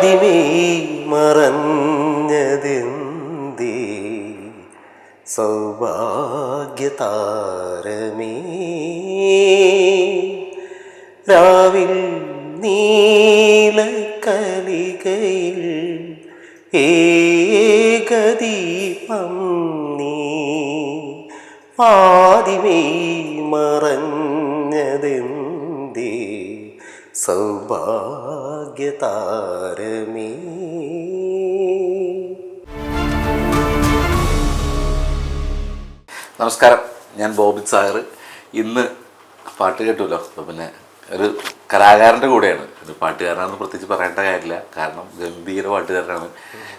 ആദിമേ മറഞ്ഞതെന്തേ? സൗഭാഗ്യതാരമേ? രാവിൽ നീലക്കലികയിൽ ഏകദീപം നീ. ആദിമേ മറഞ്ഞതെന്തേ? സൗഭാഗ്യതാരമേ. നമസ്കാരം. ഞാൻ ബോബിത് സാഹർ. ഇന്ന് പാട്ട് കേട്ടുമല്ലോ അപ്പോൾ പിന്നെ ഒരു കലാകാരന്റെ കൂടെയാണ്. ഒരു പാട്ടുകാരനാണെന്ന് പ്രത്യേകിച്ച് പറയേണ്ട കാര്യമില്ല. കാരണം ഗംഭീര പാട്ടുകാരനാണ്.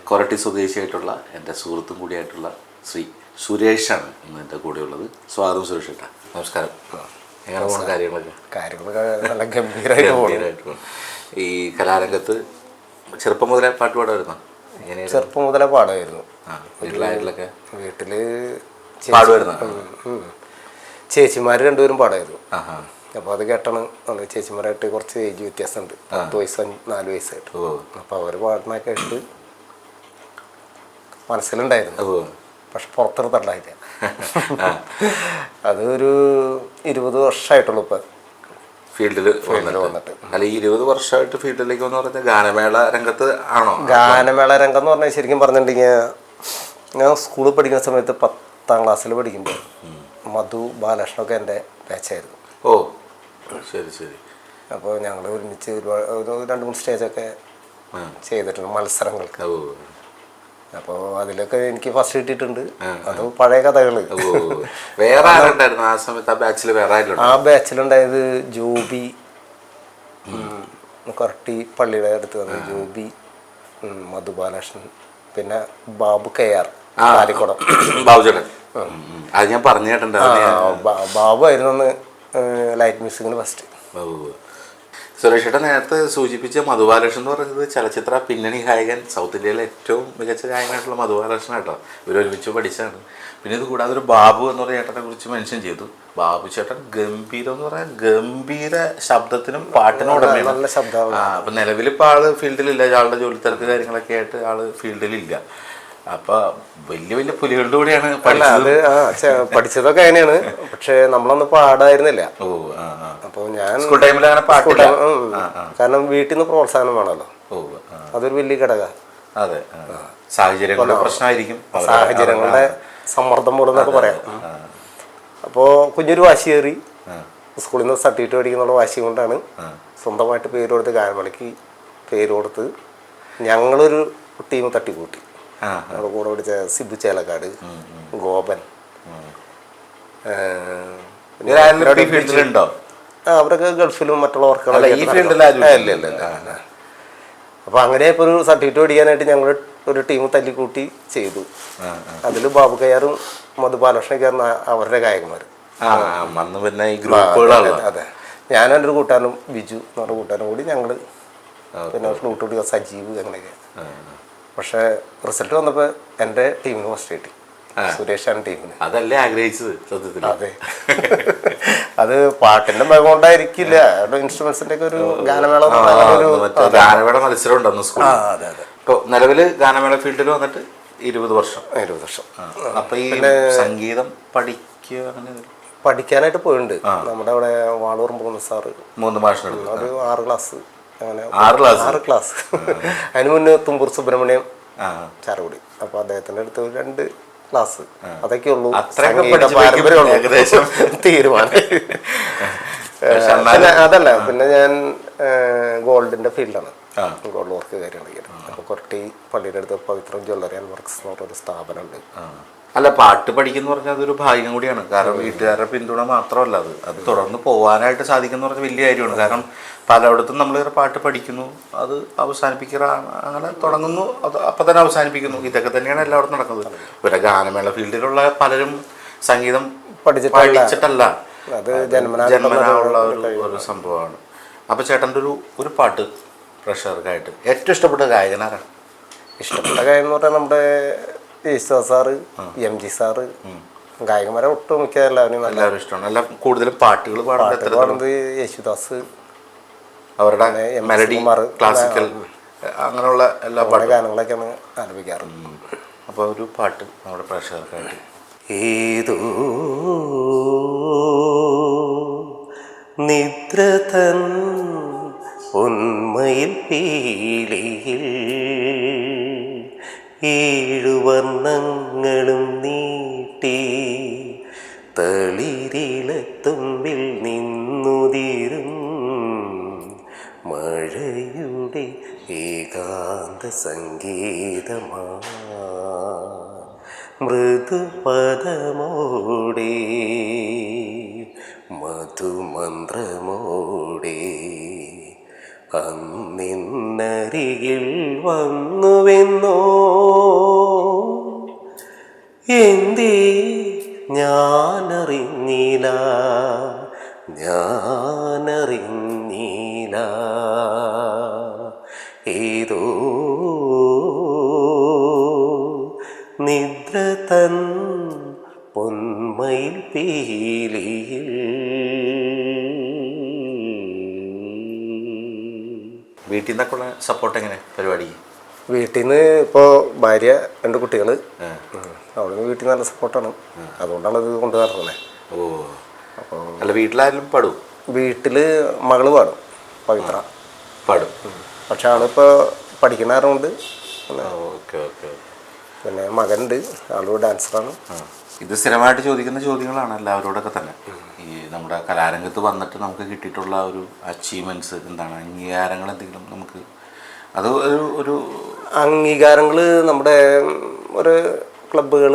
കൊരട്ടി സ്വദേശിയായിട്ടുള്ള എന്റെ സുഹൃത്തും കൂടിയായിട്ടുള്ള ശ്രീ സുരേഷാണ് ഇന്ന് എന്റെ കൂടെയുള്ളത്. സ്വാഗതം സുരേഷ് ഏട്ടാ നമസ്കാരം. എങ്ങനെ പോകുന്ന കാര്യങ്ങളൊക്കെ? കാര്യങ്ങളൊക്കെ നല്ല ഗംഭീരമായിട്ട് പോകുന്നു. ഈ കലാരംഗത്ത് ചെറുപ്പം മുതലേ പാട്ട് പാടുമായിരുന്നു? എങ്ങനെയായിരുന്നു? ചെറുപ്പം മുതലേ പാടുമായിരുന്നു. വീട്ടിലായിട്ടൊക്കെ വീട്ടിലായാലൊക്കെ വീട്ടിൽ പാടുമായിരുന്നു? ചേച്ചിമാര് രണ്ടുപേരും പാടായിരുന്നു. അപ്പൊ അപ്പോൾ അത് കേട്ടാണ് നമ്മൾ ചേച്ചിമാരായിട്ട് കുറച്ച് ഏജ് വ്യത്യാസമുണ്ട്. പത്ത് വയസ്സ് നാല് വയസ്സായിട്ട്. അപ്പൊ അപ്പോൾ അവർ പാടുന്ന കേട്ട് മനസ്സിലുണ്ടായിരുന്നു. പക്ഷെ പുറത്തെടുത്തുണ്ടായില്ല അത് ഒരു ഇരുപത് വർഷമായിട്ടുള്ളൂ ഇപ്പം. ഫീൽഡിൽ വന്നിട്ട്. അല്ല ഈ ഇരുപത് വർഷമായിട്ട് ഫീൽഡിലേക്ക് വന്ന് പറഞ്ഞാൽ ഗാനമേള രംഗത്ത് ആണോ? ഗാനമേള രംഗം എന്ന് പറഞ്ഞാൽ ശരിക്കും പറഞ്ഞിട്ടുണ്ടെങ്കിൽ ഞാൻ സ്കൂളിൽ പഠിക്കുന്ന സമയത്ത് പത്താം ക്ലാസ്സിൽ പഠിക്കുമ്പോൾ മധു ബാലകൃഷ്ണൊക്കെ എന്റെ ബാച്ചായിരുന്നു ഓ ശരി ശരി. അപ്പോൾ ഞങ്ങൾ ഒരുമിച്ച് ഒരുപാട് ഒരു രണ്ട് മൂന്ന് സ്റ്റേജൊക്കെ. ചെയ്തിട്ടുണ്ട് മത്സരങ്ങൾക്ക്. അപ്പോൾ അതിലൊക്കെ എനിക്ക് ഫസ്റ്റ് കിട്ടിയിട്ടുണ്ട്. അത് പഴയ കഥകൾ ഓ വേറെ ആരുണ്ടായിരുന്നു ആ സമയത്ത്? ആ ബാച്ചിൽ വേറെ ആ ബാച്ചിലുണ്ടായത് ജോബി. കൊരട്ടി പള്ളിയുടെ അടുത്ത് വന്ന ജോബി മധുബാലകൃഷ്ണൻ മധു ബാലകൃഷ്ണൻ പിന്നെ ബാബു കെ ആർ കാലിക്കുടം. ബാബുചേട്ടൻ അത് ഞാൻ പറഞ്ഞു കേട്ടിട്ടുണ്ട്. ബാബു ആയിരുന്നു അന്ന് ലൈറ്റ് മ്യൂസിക്കിന് ഫസ്റ്റ് ഓ സുരേഷ് ഏട്ടൻ നേരത്തെ സൂചിപ്പിച്ച മധുബാലകൃഷ്ണൻ എന്ന് പറയുന്നത് ചലച്ചിത്ര പിന്നണി ഗായകൻ സൗത്ത് ഇന്ത്യയിലെ ഏറ്റവും മികച്ച ഗായകനായിട്ടുള്ള മധുബാലകൃഷ്ണൻ കേട്ടോ ഇവർ ഒരുമിച്ച് പഠിച്ചാണ് പിന്നെ ഇത് കൂടാതെ ഒരു ബാബു എന്ന് പറയുന്ന ചേട്ടനെ കുറിച്ച് മെൻഷൻ ചെയ്തു. ബാബു ചേട്ടൻ ഗംഭീരം എന്ന് പറയാൻ ഗംഭീര ശബ്ദത്തിനും പാട്ടിനും ഉടമയാണ്. നല്ല ശബ്ദമാണ്. അപ്പം നിലവിൽ ഇപ്പൊ ആൾ ഫീൽഡിലില്ല ആളുടെ ജോലി തിരക്ക് കാര്യങ്ങളൊക്കെ ആയിട്ട് ആൾ ഫീൽഡിലില്ല അപ്പൊ വലിയ വലിയ പുലികളുടെ കൂടെയാണ് അല്ല അത് പഠിച്ചതൊക്കെ അങ്ങനെയാണ്. പക്ഷെ നമ്മളൊന്നും പാടായിരുന്നില്ല. അപ്പോൾ ഞാൻ സ്കൂൾ ടൈമിൽ അങ്ങനെ കാരണം വീട്ടിൽ നിന്ന് പ്രോത്സാഹനം വേണമല്ലോ. ഓ അതൊരു വലിയ ഘടക. അതെ. സാഹചര്യങ്ങളുടെ പ്രശ്നമായിരിക്കും. സാഹചര്യങ്ങളുടെ സമ്മർദ്ദം മൂലം പറയാം. അപ്പോൾ കുഞ്ഞൊരു വാശി കയറി. സ്കൂളിൽ നിന്ന് സർട്ടിഫിക്കറ്റ് മേടിക്കുന്നുള്ള വാശി കൊണ്ടാണ് സ്വന്തമായിട്ട് പേര് കൊടുത്ത് ഗാനമണിക്ക് പേര് കൊടുത്ത് ഞങ്ങളൊരു ടീം തട്ടിക്കൂട്ടി. നമ്മുടെ കൂടെ പഠിച്ച സിബു ചേലക്കാട് ഗോപൻ. ഫീൽഡിലുണ്ടോ ആ, അവരൊക്കെ ഗൾഫിലും മറ്റുള്ളവർക്കുള്ള ഈ. അപ്പൊ അങ്ങനെ ഇപ്പൊ ഒരു സർട്ടിഫിക്കറ്റ് മേടിക്കാനായിട്ട് ഞങ്ങൾ ഒരു ടീം തല്ലിക്കൂട്ടി ചെയ്തു. അതിൽ ബാബു കയ്യാറും മധു കയറുന്ന അവരുടെ ഗായകന്മാർ അന്ന് പിന്നെ ഈ അതെ ഞാനും എന്റെ ഒരു കൂട്ടാനും ബിജു എന്ന് കൂട്ടാനും കൂടി ഞങ്ങൾ പിന്നെ ഫ്ലൂട്ട് കൊടുക്കുക സജീവ് അങ്ങനെയൊക്കെ. പക്ഷേ റിസൾട്ട് വന്നപ്പോൾ എന്റെ ടീമിന് ഫസ്റ്റ് കിട്ടി. സുരേഷ് ആൻഡ് ടീമിന്. അതല്ലേ ആഗ്രഹിച്ചത് സത്യത്തിൽ അതെ. അത് പാട്ടിന്റെ ഭയം കൊണ്ടായിരിക്കില്ല. ഇൻസ്ട്രുമെന്റ്സിന്റെ ഒക്കെ ഒരു ഗാനമേള ഗാനമേള മത്സരം ഉണ്ടെന്ന് സ്കൂൾ ഇപ്പൊ നിലവിൽ ഗാനമേള ഫീൽഡിൽ വന്നിട്ട് ഇരുപത് വർഷം. ഇരുപത് വർഷം. അപ്പൊ ഈ സംഗീതം പഠിക്കുക അങ്ങനെ പഠിക്കാനായിട്ട് പോയിട്ടുണ്ട്. നമ്മുടെ അവിടെ വാളൂർ പോകുന്ന സാറ്. മൂന്ന് മാഷം അത് ആറ് ക്ലാസ് അങ്ങനെ ആറ് ക്ലാസ്. ആറ് ക്ലാസ്. അതിന് മുന്നേ തുമ്പൂർ സുബ്രഹ്മണ്യം ചാറുകുടി അപ്പൊ അദ്ദേഹത്തിന്റെ അടുത്ത് രണ്ട് ക്ലാസ്. അതൊക്കെ ഉള്ളൂ. ഏകദേശം തീരുമാനം. അതല്ല പിന്നെ ഞാൻ ഗോൾഡിന്റെ ഫീൽഡാണ്. ഗോൾഡ് വർക്ക് കാര്യങ്ങളൊക്കെ അപ്പൊ കൊരട്ടി പള്ളിയുടെ അടുത്ത് പവിത്രം ജ്വല്ലറി ആൻഡ് വർക്ക്സ് എന്ന് പറഞ്ഞൊരു സ്ഥാപനമുണ്ട്. അല്ല പാട്ട് പഠിക്കുന്ന പറഞ്ഞാൽ അതൊരു ഭാഗ്യം കൂടിയാണ്. കാരണം വീട്ടുകാരുടെ പിന്തുണ മാത്രമല്ല അത്. അത് തുടർന്ന് പോകാനായിട്ട് സാധിക്കുന്ന പറഞ്ഞാൽ വലിയ കാര്യമാണ്. കാരണം പലയിടത്തും നമ്മൾ പാട്ട് പഠിക്കുന്നു അത് അവസാനിപ്പിക്കുക അങ്ങനെ തുടങ്ങുന്നു അത് അപ്പം തന്നെ അവസാനിപ്പിക്കുന്നു. ഇതൊക്കെ തന്നെയാണ് എല്ലായിടത്തും നടക്കുന്നത്. ഇവരെ ഗാനമേള ഫീൽഡിലുള്ള പലരും സംഗീതം പഠിച്ചിട്ടല്ല. പഠിച്ചിട്ടല്ല. അത് ജന്മനാ ജന്മനാ ഉള്ള ഒരു ഒരു സംഭവമാണ്. അപ്പൊ ചേട്ടന്റെ ഒരു ഒരു പാട്ട് പ്രഷർക്കായിട്ട്. ഏറ്റവും ഇഷ്ടപ്പെട്ട ഗായകനാരാണ് ഇഷ്ടപ്പെട്ട കാര്യം എന്ന് പറഞ്ഞാൽ നമ്മുടെ Yesudas sir M G sir ഗായകന്മാരെ ഒട്ടും മിക്ക എല്ലാവരും എല്ലാവരും ഇഷ്ടമാണ്. അല്ല കൂടുതലും പാട്ടുകൾ പാടുന്നത് പാട്ട് യേശുദാസ് അവരുടെ. മെലഡി. ക്ലാസിക്കൽ അങ്ങനെയുള്ള എല്ലാ പല ഗാനങ്ങളൊക്കെയാണ് ആലപിക്കാറ്. അപ്പോൾ ഒരു പാട്ട് നമ്മുടെ പ്രേക്ഷകർക്കായിട്ട്. ഏതോ നിദ്രതൻ ഉന്മയിൽ പീലിയിൽ ഏഴു വർണങ്ങളും നീട്ടി തളിരിലത്തുമ്പിൽ നിന്നുതിരും മഴയുടെ ഏകാന്ത സംഗീതമാ. മൃദുപദമോടെ മധുമന്ത്രമോടെ അന്നിന്നരികിൽ വന്നുവെന്നോ? എന്തി ഞാനറിഞ്ഞില്ല ഞാനറിഞ്ഞില്ല. ഏതോ നിദ്ര തൻ പൊന്മയിൽ പീലിയിൽ വീട്ടിൽ നിന്നൊക്കെയുള്ള സപ്പോർട്ട് എങ്ങനെ പരിപാടി? വീട്ടിൽ നിന്ന് ഇപ്പോൾ ഭാര്യ രണ്ട് കുട്ടികൾ അവിടെ നിന്ന് വീട്ടിൽ നല്ല സപ്പോർട്ടാണ് അതുകൊണ്ടാണ് ഇത് കൊണ്ടു നടക്കുന്നത്. ഓ. അപ്പോൾ അല്ല വീട്ടിലായാലും പാടും വീട്ടിൽ മകൾ പാടും പവിത്ര. പാടും. പക്ഷെ ആളിപ്പോൾ പഠിക്കുന്ന ആരുണ്ട് ഓക്കെ ഓക്കെ. പിന്നെ മകനുണ്ട് ആളൊരു ഡാൻസറാണ് ഇത് സ്ഥിരമായിട്ട് ചോദിക്കുന്ന ചോദ്യങ്ങളാണ് എല്ലാവരോടൊക്കെ തന്നെ. ഈ നമ്മുടെ കലാരംഗത്ത് വന്നിട്ട് നമുക്ക് കിട്ടിയിട്ടുള്ള ഒരു അച്ചീവ്മെന്റ്സ് എന്താണ്? അംഗീകാരങ്ങൾ എന്തെങ്കിലും നമുക്ക് അത് ഒരു ഒരു അംഗീകാരങ്ങൾ നമ്മുടെ ഒരു ക്ലബ്ബുകൾ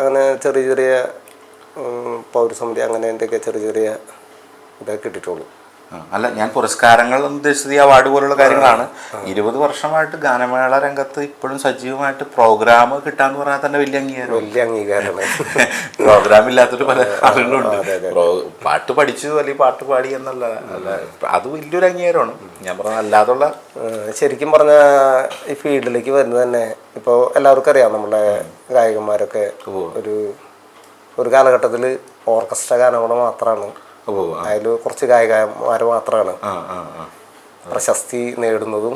അങ്ങനെ ചെറിയ ചെറിയ പൗരസമിതി അങ്ങനെ എന്തൊക്കെ ചെറിയ ചെറിയ ഇതൊക്കെ കിട്ടിയിട്ടുള്ളൂ. അല്ല ഞാൻ പുരസ്കാരങ്ങൾ ഉദ്ദേശിച്ചത് ഈ അവാർഡ് പോലുള്ള കാര്യങ്ങളാണ്. ഇരുപത് വർഷമായിട്ട് ഗാനമേള രംഗത്ത് ഇപ്പോഴും സജീവമായിട്ട് പ്രോഗ്രാം കിട്ടാന്ന് പറഞ്ഞാൽ തന്നെ വലിയ അംഗീകാരം. വലിയ അംഗീകാരമാണ്. പ്രോഗ്രാം ഇല്ലാത്തൊരു പല ആളുകളുണ്ട്. പാട്ട് പഠിച്ചു അല്ലെങ്കിൽ പാട്ട് പാടി എന്നല്ല അല്ല അത് വലിയൊരു അംഗീകാരമാണ്. ഞാൻ പറഞ്ഞ അല്ലാതുള്ള ശരിക്കും പറഞ്ഞ ഈ ഫീൽഡിലേക്ക് വരുന്നത് തന്നെ ഇപ്പോൾ എല്ലാവർക്കും അറിയാം നമ്മുടെ ഗായകന്മാരൊക്കെ ഒരു ഒരു കാലഘട്ടത്തിൽ ഓർക്കസ്ട്ര ഗാനങ്ങൾ മാത്രമാണ് അതിൽ കുറച്ച് ഗായകന്മാർ മാത്രമാണ് പ്രശസ്തി നേടുന്നതും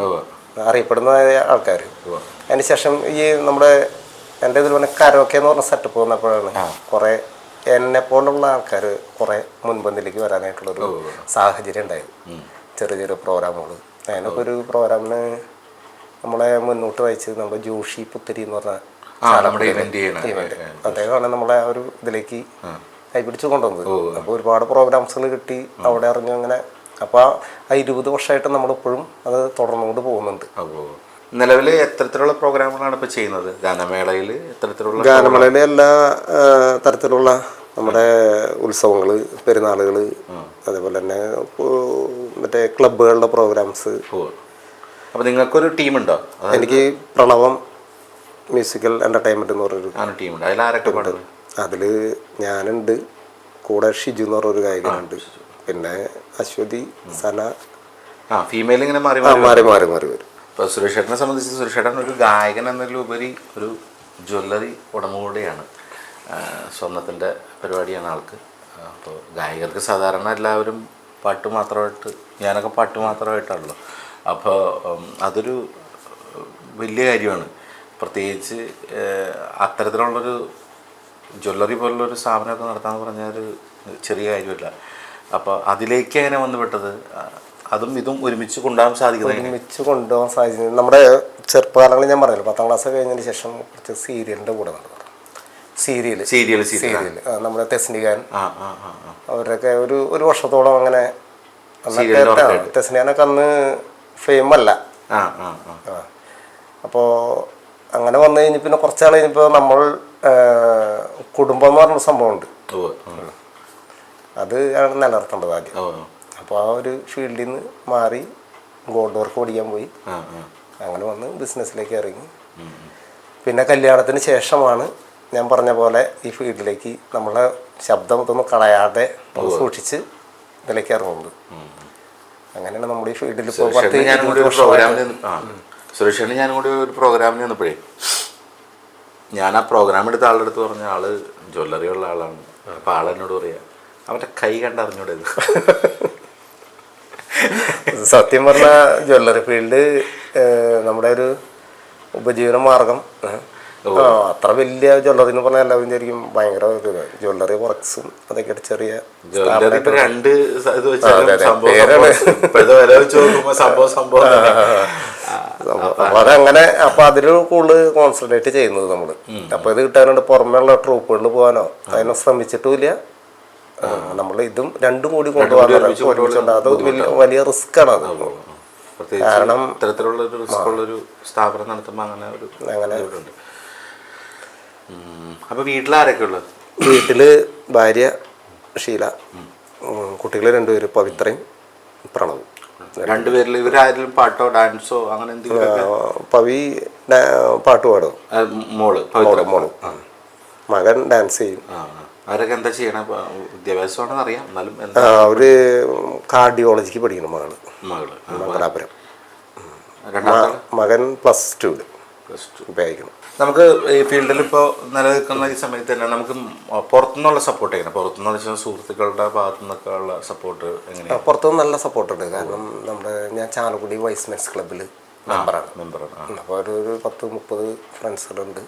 അറിയപ്പെടുന്ന ആൾക്കാർ അതിനുശേഷം ഈ നമ്മുടെ എന്റെ ഇതിൽ പറഞ്ഞ കരോക്കെ എന്ന് പറഞ്ഞ സെറ്റപ്പ് വന്നപ്പോഴാണ് കുറേ എന്നെ പോലുള്ള ആൾക്കാർ കുറേ മുൻപന്തിലേക്ക് വരാനായിട്ടുള്ളൊരു സാഹചര്യം ഉണ്ടായത് ചെറിയ ചെറിയ പ്രോഗ്രാമുകൾ അതിനൊക്കെ ഒരു പ്രോഗ്രാമിന് നമ്മളെ മുന്നോട്ട് വഹിച്ചത് നമ്മുടെ ജോഷി പുത്തരി എന്ന് പറഞ്ഞ ഇവന്റ് അദ്ദേഹമാണ് നമ്മളെ ആ ഒരു ഇതിലേക്ക് കൈപിടിച്ച് കൊണ്ടുവന്നത്. അപ്പോൾ ഒരുപാട് പ്രോഗ്രാംസുകൾ കിട്ടി അവിടെ ഇറങ്ങി അങ്ങനെ. അപ്പോൾ ആ ഇരുപത് വർഷമായിട്ട് നമ്മളിപ്പോഴും അത് തുടർന്നുകൊണ്ട് പോകുന്നുണ്ട്. നിലവിൽ എത്തരത്തിലുള്ള പ്രോഗ്രാമുകളാണ് ഇപ്പോൾ ചെയ്യുന്നത്? ഗാനമേളയിൽ എത്തരത്തിലുള്ള ഗാനമേളയിലെ എല്ലാ തരത്തിലുള്ള നമ്മുടെ ഉത്സവങ്ങൾ പെരുന്നാളുകൾ അതേപോലെ തന്നെ ഇപ്പോ മറ്റേ ക്ലബുകളുടെ പ്രോഗ്രാംസ് അപ്പൊ അപ്പോൾ നിങ്ങൾക്കൊരു ടീമുണ്ടോ? എനിക്ക് പ്രണവം മ്യൂസിക്കൽ എന്റർടൈൻമെന്റ് എന്ന് പറഞ്ഞൊരു ടീമുണ്ട്. അതിൽ ആരൊക്കെ പാടുന്നത്? അതിൽ ഞാനുണ്ട്. കൂടെ ഷിജു എന്ന് പറഞ്ഞൊരു ഗായകനുണ്ട്. പിന്നെ അശ്വതി സന. ആ ഫീമെയിൽ ഇങ്ങനെ മാറി മാറി മാറി മാറി വരും. ഇപ്പോൾ സുരേഷ് സംബന്ധിച്ച് സുരേഷ് ഒരു ഗായകൻ എന്നതിലുപരി ഒരു ജ്വല്ലറി ഉടമ കൂടെയാണ് സ്വർണത്തിന്റെ പരിപാടിയാണ് ആൾക്ക്. അപ്പോൾ ഗായകർക്ക് സാധാരണ എല്ലാവരും പാട്ട് മാത്രമായിട്ട് ഞാനൊക്കെ പാട്ട് മാത്രമായിട്ടാണല്ലോ. അപ്പോൾ അതൊരു വലിയ കാര്യമാണ്. പ്രത്യേകിച്ച് അത്തരത്തിലുള്ളൊരു ജ്വല്ലറി പോലുള്ളൊരു സ്ഥാപനമൊക്കെ നടത്താമെന്ന് പറഞ്ഞാൽ ഒരു ചെറിയ കാര്യമില്ല. അപ്പോൾ അതിലേക്ക് എങ്ങനെ വന്നുപെട്ടത് അതും ഇതും ഒരുമിച്ച് കൊണ്ടുപോകാൻ സാധിക്കുന്നത് ഒരുമിച്ച് കൊണ്ടുപോകാൻ സാധിക്കുന്നത് നമ്മുടെ ചെറുപ്പകാലങ്ങളിൽ ഞാൻ പറഞ്ഞല്ലോ പത്താം ക്ലാസ് കഴിഞ്ഞതിന് ശേഷം കുറച്ച് സീരിയലിന്റെ കൂടെ നടന്നു. സീരിയൽ സീരിയൽ സീരിയൽ നമ്മുടെ തെസ്നികാൻ. അവരൊക്കെ ഒരു ഒരു വർഷത്തോളം അങ്ങനെ തെസ്നികാനൊക്കെ അന്ന് ഫെയിം അല്ല അപ്പോൾ അങ്ങനെ വന്നു കഴിഞ്ഞ് പിന്നെ കുറച്ചാൾ കഴിഞ്ഞപ്പോൾ നമ്മൾ കുടുംബം എന്ന് പറഞ്ഞ സംഭവമുണ്ട്. അത് ആണ് നിലനിർത്തേണ്ടത് ആദ്യം. അപ്പോൾ ആ ഒരു ഫീൽഡിൽ നിന്ന് മാറി ഗോൾഡ് വർക്ക് ഓടിക്കാൻ പോയി. അങ്ങനെ വന്ന് ബിസിനസ്സിലേക്ക് ഇറങ്ങി. പിന്നെ കല്യാണത്തിന് ശേഷമാണ് ഞാൻ പറഞ്ഞ പോലെ ഈ ഫീൽഡിലേക്ക് നമ്മളെ ശബ്ദം ഇതൊന്നും കളയാതെ സൂക്ഷിച്ച് ഇതിലേക്ക് ഇറങ്ങുന്നത്. അങ്ങനെയാണ് നമ്മുടെ ഈ ഫീൽഡിൽ പത്ത് ഞാനും കൂടി ഒരു പ്രോഗ്രാമിൽ നിന്നപ്പോഴേ ഞാൻ ആ പ്രോഗ്രാം എടുത്ത ആളുടെ അടുത്ത് പറഞ്ഞ ആൾ ജ്വല്ലറി ഉള്ള ആളാണ്. അപ്പൊ ആളെന്നോട് പറയാ അവന്റെ കൈ കണ്ടറിഞ്ഞൂടെ സത്യം പറഞ്ഞ ജ്വല്ലറി ഫീൽഡ് നമ്മുടെ ഒരു ഉപജീവന മാർഗം അത്ര വലിയ ജ്വല്ലറി എന്ന് പറഞ്ഞാൽ എല്ലാവരും വിചാരിക്കും ഭയങ്കര ജ്വല്ലറി വർക്ക്സും അതൊക്കെ ചെറിയ രണ്ട് അതങ്ങനെ അപ്പൊ അതിൽ കൂടുതൽ കോൺസെൻട്രേറ്റ് ചെയ്യുന്നത് നമ്മൾ. അപ്പൊ ഇത് കിട്ടാനുണ്ട് പുറമെയുള്ള ട്രൂപ്പുകളിൽ പോകാനോ? അതിനെ ശ്രമിച്ചിട്ടുമില്ല. നമ്മൾ ഇതും രണ്ടും കൂടി കൊണ്ടുപോകാനും അത് വലിയ വലിയ റിസ്ക് ആണ് അത്. കാരണം- ഇത്തരത്തിലുള്ള ഒരു റിസ്ക് ഉള്ള ഒരു സ്ഥാപനം നടത്തുമ്പോൾ അങ്ങനെ ഒരു അങ്ങനെ. ഇതുണ്ട് അപ്പൊ വീട്ടിലാരൊക്കെ ഉള്ളത്? വീട്ടിൽ ഭാര്യ ഷീല കുട്ടികൾ രണ്ടുപേര് പവിത്രയും പ്രണവും. രണ്ടുപേരിൽ പാട്ടോ ഡാൻസോ അങ്ങനെ എന്തെങ്കിലും പവി പാട്ട് പാടും. മോൾ മോൾ മോൾ. മകൻ ഡാൻസ് ചെയ്യും. അവരൊക്കെ എന്താ ചെയ്യണ? വിദ്യാഭ്യാസമാണെന്ന് അറിയാം. എന്നാലും അവർ കാർഡിയോളജിക്ക് പഠിക്കണം മകൾ. മകൾ. മംഗലാപുരം. മകൻ പ്ലസ് ടു പ്ലസ് ടു. ഉപയോഗിക്കണം നമുക്ക് ഈ ഫീൽഡിൽ ഇപ്പോൾ നിലനിൽക്കുന്ന ഈ സമയത്ത് തന്നെ നമുക്ക് പുറത്തുനിന്നുള്ള സപ്പോർട്ട് എങ്ങനെ? പുറത്തുനിന്ന് വെച്ചാൽ സുഹൃത്തുക്കളുടെ ഭാഗത്തു നിന്നൊക്കെ ഉള്ള സപ്പോർട്ട് എങ്ങനെയാണ് പുറത്തുനിന്ന് നല്ല സപ്പോർട്ട് സപ്പോർട്ടുണ്ട് കാരണം നമ്മുടെ ഞാൻ ചാലക്കുടി വൈസ് മെൻസ് ക്ലബ്ബിൽ മെമ്പറാണ് മെമ്പറാണ് അപ്പോൾ ഒരു ഒരു പത്ത് മുപ്പത് ഫ്രണ്ട്സുകളുണ്ട്.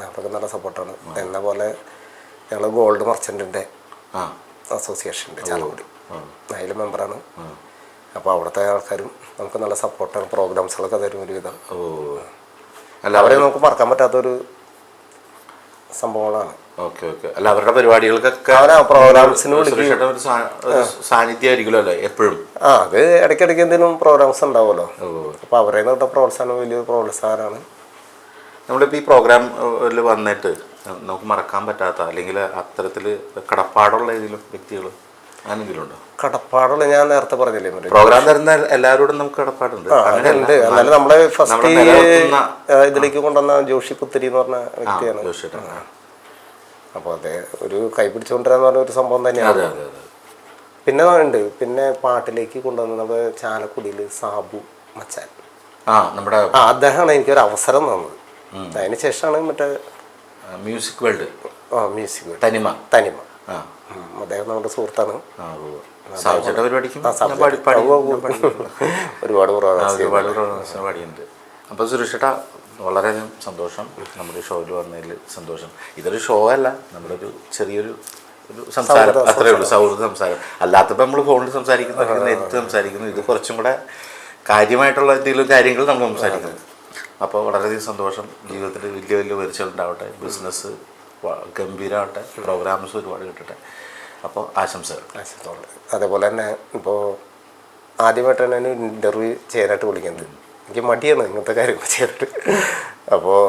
അതൊക്കെ നല്ല സപ്പോർട്ടാണ് എന്ന പോലെ ഞങ്ങൾ ഗോൾഡ് മർച്ചന്റിന്റെ ആ. അസോസിയേഷൻ ഉണ്ട് ചാലക്കുടി അതിൽ മെമ്പറാണ് അപ്പോൾ അവിടുത്തെ ആൾക്കാരും നമുക്ക് നല്ല സപ്പോർട്ടാണ് പ്രോഗ്രാംസുകളൊക്കെ തരും ഒരുവിധം ഓ. അല്ല അവരെ നമുക്ക് മറക്കാൻ പറ്റാത്തൊരു സംഭവങ്ങളാണ്. Okay okay. അല്ല അവരുടെ പരിപാടികൾക്കൊക്കെ അവരാ പ്രോഗ്രാംസിന് സാന്നിധ്യമായിരിക്കുമല്ലോ എപ്പോഴും? ആ അത് ഇടയ്ക്കിടയ്ക്ക് എന്തെങ്കിലും പ്രോഗ്രാംസ് ഉണ്ടാവുമല്ലോ. അപ്പോൾ അവരെ നിന്ന് പ്രോത്സാഹനം വലിയ പ്രോത്സാഹനമാണ്. നമ്മളിപ്പോൾ ഈ പ്രോഗ്രാം വന്നിട്ട് നമുക്ക് മറക്കാൻ പറ്റാത്ത അല്ലെങ്കിൽ അത്തരത്തിൽ കടപ്പാടുള്ള ഏതെങ്കിലും വ്യക്തികൾ കടപ്പാടുള്ള ഞാൻ നേരത്തെ പറഞ്ഞില്ലേ പ്രോഗ്രാം തരുന്ന എല്ലാവരോടും നമുക്ക് കടപ്പാടുണ്ട്. ഉണ്ട്. എന്നാലും നമ്മളെ ഫസ്റ്റ് ഇതിലേക്ക് കൊണ്ടുവന്ന ജോഷി പുത്തിരി എന്ന് പറഞ്ഞ വ്യക്തിയാണ്. ജോഷേട്ടൻ. അപ്പോൾ അതെ ഒരു കൈ പിടിച്ചുകൊണ്ടിരാന്ന് പറഞ്ഞ ഒരു സംഭവം തന്നെയാണ്. പിന്നെ ഉണ്ട്. പിന്നെ പാട്ടിലേക്ക് കൊണ്ടുവന്ന നമ്മുടെ ചാലക്കുടിയിൽ സാബു മച്ചാൻ. ആ നമ്മുടെ അദ്ദേഹമാണ് എനിക്കൊരു അവസരം തന്നത്. അതിന് ശേഷമാണ് മറ്റേ മ്യൂസിക് വേൾഡ് ആ മ്യൂസിക് വേൾഡ് തനിമ. തനിമ. ആ. അദ്ദേഹം നമ്മുടെ സുഹൃത്താണ്. സാവിച്ചേട്ട പരിപാടിക്കും. ഒരുപാട് അപ്പൊ അപ്പോൾ സുരേഷേട്ട വളരെയധികം സന്തോഷം. നമ്മുടെ ഷോയിൽ വന്നതിൽ സന്തോഷം. ഇതൊരു ഷോ അല്ല. നമ്മുടെ ഒരു ചെറിയൊരു ഒരു സംസാരം. അത്രേ ഉള്ളൂ സൗഹൃദ സംസാരം. അല്ലാത്തപ്പോൾ നമ്മൾ ഫോണിൽ സംസാരിക്കുന്നു നേരിട്ട് സംസാരിക്കുന്നു. ഇത് കുറച്ചും കൂടെ കാര്യമായിട്ടുള്ള എന്തെങ്കിലും കാര്യങ്ങൾ നമ്മൾ സംസാരിക്കുന്നത് അപ്പോൾ വളരെയധികം സന്തോഷം. ജീവിതത്തിൽ വലിയ വലിയ ഉയർച്ചകളുണ്ടാവട്ടെ ബിസിനസ് ഗംഭീരമാവട്ടെ പ്രോഗ്രാംസ് ഒരുപാട് കിട്ടട്ടെ. അപ്പോൾ ആശംസകൾ. ആശയത്തോടെ അതേപോലെ തന്നെ ഇപ്പോൾ ആദ്യമായിട്ടാണ് തന്നെ ഇന്റർവ്യൂ ചെയ്യാനായിട്ട് വിളിക്കുന്നത്. എനിക്ക് മടിയാണ് ഇങ്ങനത്തെ കാര്യങ്ങൾ ചെയ്തിട്ട് അപ്പോൾ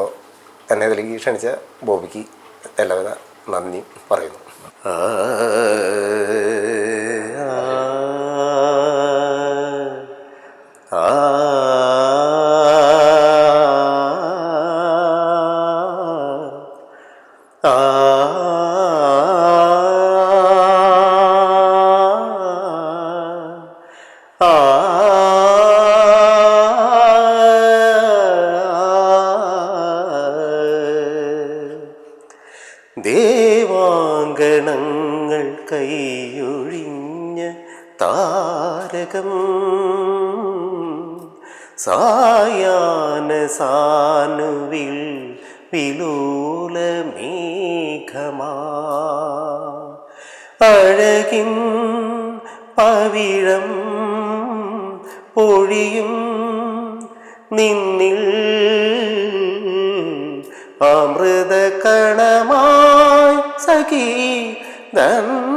എന്നെ ഇതിലേക്ക് ക്ഷണിച്ച ബോബിക്ക് എല്ലാവിധ നന്ദി പറയുന്നു. സായാന സാനുവിൽ വിലൂല മേഘമാ. അഴകിൻ പവിഴം പൊഴിയും നിന്നിൽ അമൃത കണമായി സഖി ധന്യനാ